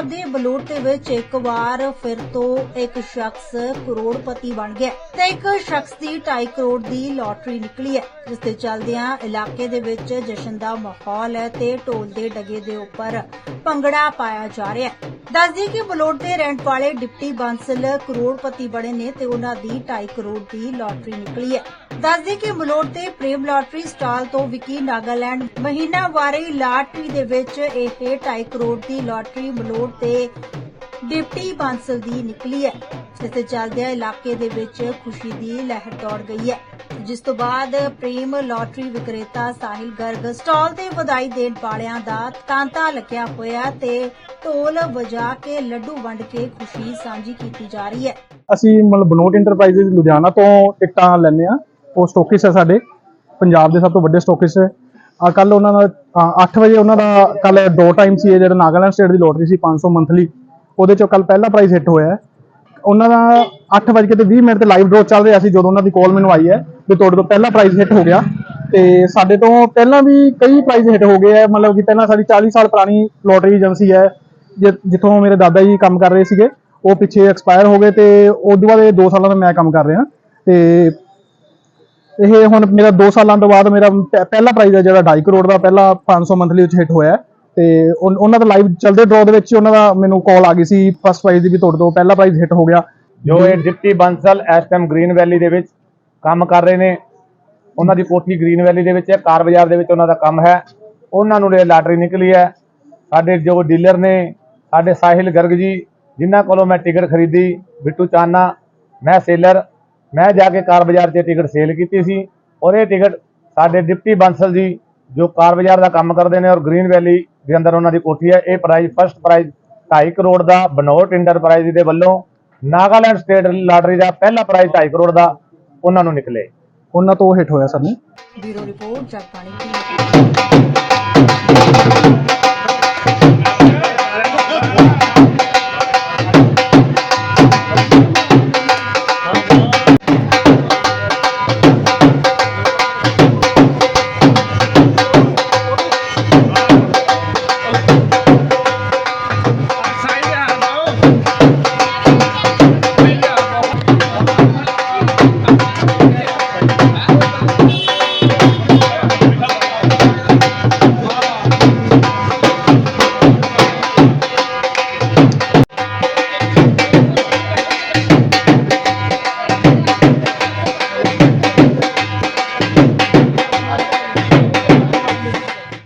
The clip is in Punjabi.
ਕਰੋੜ ਦੇ ਵਿੱਚ ਇੱਕ ਵਾਰ ਫਿਰ ਤੋਂ ਇੱਕ ਸ਼ਖਸ ਕਰੋੜਪਤੀ ਬਣ ਗਿਆ ਤੇ ਇੱਕ ਸ਼ਖਸ ਦੀ 2.5 ਕਰੋੜ ਦੀ ਲੋਟਰੀ ਨਿਕਲੀ ਹੈ, ਜਿਸ ਦੇ ਚੱਲਦਿਆਂ ਇਲਾਕੇ ਦੇ ਵਿੱਚ ਜਸ਼ਨ ਦਾ ਮਾਹੌਲ ਹੈ ਤੇ ਢੋਲ ਦੇ ਡਗੇ ਦੇ ਉੱਪਰ ਭੰਗੜਾ ਪਾਇਆ ਜਾ ਰਿਹਾ ਹੈ। ਦੱਸਦੀ ਕਿ ਬਲੋਟ ਦੇ ਰੈਂਟ ਵਾਲੇ ਡਿਪਟੀ ਬਾਂਸਲ ਕਰੋੜਪਤੀ ਬਣੇ ਨੇ ਤੇ ਉਹਨਾਂ ਦੀ 2.5 ਕਰੋੜ ਦੀ ਲੋਟਰੀ ਨਿਕਲੀ ਹੈ। ਦੱਸਦੀ ਕਿ ਮਲੋਟ ਦੇ ਪ੍ਰੇਮ ਲਾਟਰੀ ਸਟਾਲ ਤੋਂ ਵਿਕੀ ਨਾਗਾਲੈਂਡ ਮਹੀਨਾਵਾਰੀ ਲਾਟਰੀ ਦੇ ਵਿੱਚ ਇਹ 2.5 ਕਰੋੜ ਦੀ ਲਾਟਰੀ ਮਲੋਟ ਦੇ ਡਿਪਟੀ ਬਾਂਸਲ ਦੀ ਨਿਕਲੀ ਹੈ, ਜਿਸ ਦੇ ਚੱਲਦਿਆਂ ਇਲਾਕੇ ਦੇ ਵਿੱਚ ਖੁਸ਼ੀ ਦੀ ਲਹਿਰ ਦੌੜ ਗਈ ਹੈ। ਜਿਸ ਤੋਂ ਬਾਅਦ ਪ੍ਰੇਮ ਲਾਟਰੀ ਵਿਕਰੇਤਾ ਸਾਹਿਲ ਗਰਗ ਸਟਾਲ ਤੇ ਵਧਾਈ ਦੇਣ ਵਾਲਿਆਂ ਦਾ ਤਾਂਤਾ ਲੱਗਿਆ ਹੋਇਆ ਤੇ ਢੋਲ ਵਜਾ ਕੇ ਲੱਡੂ ਵੰਡ ਕੇ ਖੁਸ਼ੀ ਸਾਂਝੀ ਕੀਤੀ ਜਾ ਰਹੀ ਹੈ। ਅਸੀਂ ਮਤਲਬ ਬਨੋਟ ਇੰਟਰਪ੍ਰਾਈਜ਼ਸ ਲੁਧਿਆਣਾ ਤੋਂ ਟਿਕਟਾਂ ਲੈਂਦੇ ਆ ਉਹ ਸਟੋਕਿਸ ਹੈ ਸਾਡੇ। ਪੰਜਾਬ ਦੇ ਸਭ ਤੋਂ ਵੱਡੇ ਸਟੋਕਿਸ ਹੈ। ਆ ਕੱਲ ਉਹਨਾਂ ਦਾ 8 ਵਜੇ ਉਹਨਾਂ ਦਾ ਕੱਲ ਦੋ ਟਾਈਮ ਸੀ ਜਿਹੜਾ ਨਾਗਾਲੈਂਡ ਸਟੇਟ ਦੀ ਲੋਟਰੀ ਸੀ 500 ਮੰਥਲੀ ਉਹਦੇ ਚੋਂ ਕੱਲ ਪਹਿਲਾ ਪ੍ਰਾਈਜ਼ ਹਿੱਟ ਹੋਇਆ ਹੈ। ਉਹਨਾਂ ਦਾ 8 ਵਜੇ ਤੇ 20 ਮਿੰਟ ਤੇ ਲਾਈਵ ਡਰਾ ਚੱਲ ਰਿਹਾ ਸੀ ਜਦੋਂ ਉਹਨਾਂ ਦੀ ਕਾਲ ਮੈਨੂੰ ਆਈ ਹੈ ਵੀ ਤੁਹਾਡੇ ਤੋਂ ਪਹਿਲਾ ਪ੍ਰਾਈਜ਼ ਹਿੱਟ ਹੋ ਗਿਆ। ਤੇ ਸਾਡੇ ਤੋਂ ਪਹਿਲਾਂ ਵੀ ਕਈ ਪ੍ਰਾਈਜ਼ ਹਿੱਟ ਹੋ ਗਏ ਆ ਮਤਲਬ ਕਿ ਪਹਿਲਾਂ ਸਾਡੀ 40 ਸਾਲ ਪੁਰਾਣੀ ਲੋਟਰੀ ਏਜੰਸੀ ਹੈ, ਜਿ- ਜਿੱਥੋਂ ਮੇਰੇ ਦਾਦਾ ਜੀ ਕੰਮ ਕਰ ਰਹੇ ਸੀਗੇ। ਉਹ ਪਿੱਛੇ ਐਕਸਪਾਇਰ ਹੋ ਗਏ ਤੇ ਉਸ ਤੋਂ ਬਾਅਦ ਇਹ 2 ਸਾਲਾਂ ਤੋਂ ਮੈਂ ਕੰਮ ਕਰ ਰਿਹਾ। ਤੇ ਇਹ ਹੁਣ ਮੇਰਾ 2 ਸਾਲਾਂ ਤੋਂ ਬਾਅਦ ਮੇਰਾ ਪ- ਪਹਿਲਾ ਪ੍ਰਾਈਜ਼ ਹੈ ਜਿਹੜਾ 2.5 ਕਰੋੜ ਦਾ, ਪਹਿਲਾ 500 ਮੰਥਲੀ ਵਿੱਚ ਹਿੱਟ ਹੋਇਆ। ਹੈ ਤੇ ਉਨ- ਉਹਨਾਂ ਦਾ ਲਾਈਵ ਚੱਲਦੇ ਡਰਾਅ ਦੇ ਵਿੱਚ ਉਹਨਾਂ ਦਾ ਮੈਨੂੰ ਕਾਲ ਆ ਗਈ ਸੀ ਫਸਟ ਪ੍ਰਾਈਜ਼ ਦੀ ਵੀ ਤੁਹਾਡੇ ਤੋਂ ਪਹਿਲਾ ਪ੍ਰਾਈਜ਼ ਹਿੱਟ ਹੋ ਗਿਆ। ਜੋ ਇਹ ਡਿਪਟੀ ਬੰਸਲ ਇਸ ਟਾਈਮ ਗ੍ਰੀਨ ਵੈਲੀ ਦੇ ਵਿੱਚ ਕੰਮ ਕਰ ਰਹੇ ਨੇ। ਉਹਨਾਂ ਦੀ ਕੋਠੀ ਗ੍ਰੀਨ ਵੈਲੀ ਦੇ ਵਿੱਚ ਹੈ, ਕਾਰ ਬਾਜ਼ਾਰ ਦੇ ਵਿੱਚ ਉਹਨਾਂ ਦਾ ਕੰਮ ਹੈ। ਉਹਨਾਂ ਨੂੰ ਇਹ ਲਾਟਰੀ ਨਿਕਲੀ ਹੈ। ਸਾਡੇ ਜੋ ਡੀਲਰ ਨੇ, ਸਾਡੇ ਸਾਹਿਲ ਗਰਗ ਜੀ, ਜਿਨ੍ਹਾਂ ਕੋਲੋਂ ਮੈਂ ਟਿਕਟ ਖਰੀਦੀ, ਬਿੱਟੂ ਚਾਨਾ, ਮੈਂ ਸੇਲਰ ਮੈਂ ਜਾ ਕੇ ਕਾਰ ਬਾਜ਼ਾਰ 'ਚ ਟਿਕਟ ਸੇਲ ਕੀਤੀ ਸੀ ਔਰ ਇਹ ਟਿਕਟ ਸਾਡੇ ਡਿਪਟੀ ਬੰਸਲ ਜੀ ਜੋ ਕਾਰ ਬਾਜ਼ਾਰ ਦਾ ਕੰਮ ਕਰਦੇ ਨੇ ਔਰ ਗ੍ਰੀਨ ਵੈਲੀ ਦੇ ਅੰਦਰ ਉਹਨਾਂ ਦੀ ਕੋਠੀ ਹੈ ਇਹ ਪ੍ਰਾਈਜ਼ ਫਸਟ ਪ੍ਰਾਈਜ਼ 2.5 ਕਰੋੜ ਦਾ ਬਨੋਟ ਇੰਟਰਪ੍ਰਾਈਜ਼ ਦੇ ਵੱਲੋਂ ਨਾਗਾਲੈਂਡ ਸਟੇਟ ਲਾਟਰੀ ਦਾ ਪਹਿਲਾ ਪ੍ਰਾਈਜ਼ 2.5 ਕਰੋੜ ਦਾ ਉਹਨਾਂ ਨੂੰ ਨਿਕਲੇ। ਉਹਨਾਂ ਤੋਂ ਹਿੱਟ ਹੋਇਆ ਸਾਨੂੰ ਬਿਊਰੋ ਰਿਪੋਰਟ ਜਗਬਾਣੀ